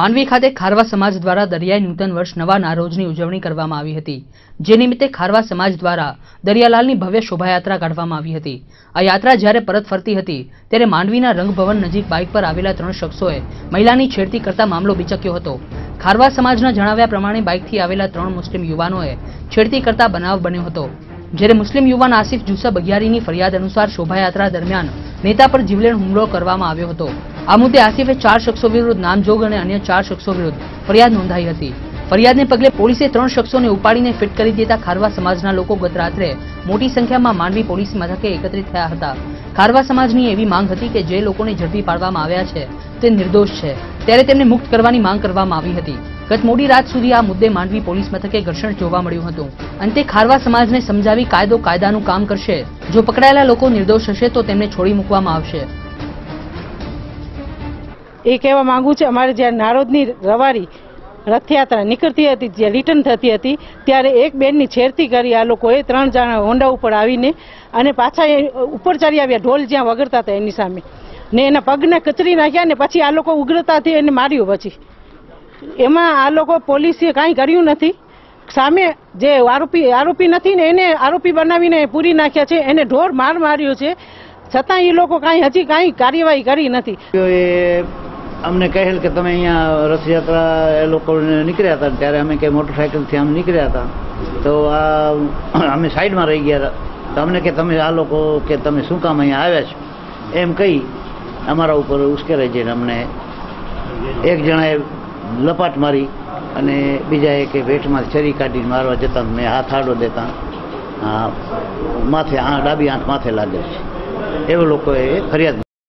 માંડવી ખાતે ખારવા સમાજ દ્વારા દરિયાઈ નૂતન વર્ષ નવાના રોજની ઉજવણી કરવામાં આવી હતી. જે નિમિત્તે ખારવા સમાજ દ્વારા દરિયાલાલની ભવ્ય શોભાયાત્રા કાઢવામાં આવી હતી. આ યાત્રા જ્યારે પરત ફરતી હતી, ત્યારે માંડવીના રંગભવન નજીક બાઇક પર આવેલા ત્રણ શખ્સોએ મહિલાની છેડતી કરતા મામલો બિચક્યો હતો. ખારવા સમાજના જણાવ્યા પ્રમાણે બાઇકથી આવેલા ત્રણ મુસ્લિમ યુવાનોએ છેડતી કરતા બનાવ બન્યો હતો. જ્યારે મુસ્લિમ યુવાન આસિફ જુસા બગિયારીની ફરિયાદ અનુસાર શોભાયાત્રા દરમિયાન નેતા પર જીવલેણ હુમલો કરવામાં આવ્યો હતો. આ મુદ્દે આસિફે ચાર શખ્સો વિરુદ્ધ નામજોગ અને અન્ય ચાર શખ્સો વિરુદ્ધ ફરિયાદ નોંધાઈ હતી. ફરિયાદને પગલે પોલીસે ત્રણ શખ્સોને ઉપાડીને ફિટ કરી દેતા ખારવા સમાજના લોકો ગત રાત્રે મોટી સંખ્યામાં માંડવી પોલીસ મથકે એકત્રિત થયા હતા. ખારવા સમાજની એવી માંગ હતી કે જે લોકોને ઝડપી પાડવામાં આવ્યા છે, તે નિર્દોષ છે. ત્યારે તેમને મુક્ત કરવાની માંગ કરવામાં આવી હતી. ગત મોડી રાત સુધી આ મુદ્દે માંડવી પોલીસ મથકે ઘર્ષણ જોવા મળ્યું હતું. અંતે ખારવા સમાજને સમજાવી કાયદો કાયદાનું કામ કરશે. જો પકડાયેલા લોકો નિર્દોષ હશે તો તેમને છોડી મૂકવામાં આવશે. એ કહેવા માંગુ છે, અમારે જ્યારે નારોદની રવારી રથયાત્રા નીકળતી હતી જે રિટર્ન થતી હતી, ત્યારે એક બેનની છેડતી કરી આ લોકોએ ત્રણ જણા હોન્ડા ઉપર આવીને અને પાછા એ ઉપર ચડી આવ્યા, ઢોલ જ્યાં વગરતા હતા એની સામે. ને એના પગને કચરી નાખ્યા ને પછી આ લોકો ઉગ્રતાથી એને માર્યો પછી. એમાં આ લોકો પોલીસે કાંઈ કર્યું નથી. સામે જે આરોપી આરોપી નથી ને એને આરોપી બનાવીને પૂરી નાખ્યા છે, એને ઢોર માર માર્યો છે. છતાં એ લોકો કાંઈ હજી કાંઈ કાર્યવાહી કરી નથી. અમને કહેલ કે તમે અહીંયા રથયાત્રા એ લોકો નીકળ્યા હતા ત્યારે અમે કે મોટરસાઇકલથી આમ નીકળ્યા હતા. તો આ અમે સાઈડમાં રહી ગયા હતા. તો અમને કે તમે આ લોકો કે તમે શું કામ અહીંયા આવ્યા છો? એમ કહી અમારા ઉપર ઉશ્કેરાઈ જઈને અમને એક જણાએ લપાટ મારી અને બીજાએ કે વેઠમાં છરી કાઢીને મારવા જતા મેં હાથ આડો દેતા. માથે આ ડાબી આંખ માથે લાગે છે. એવું લોકોએ ફરિયાદ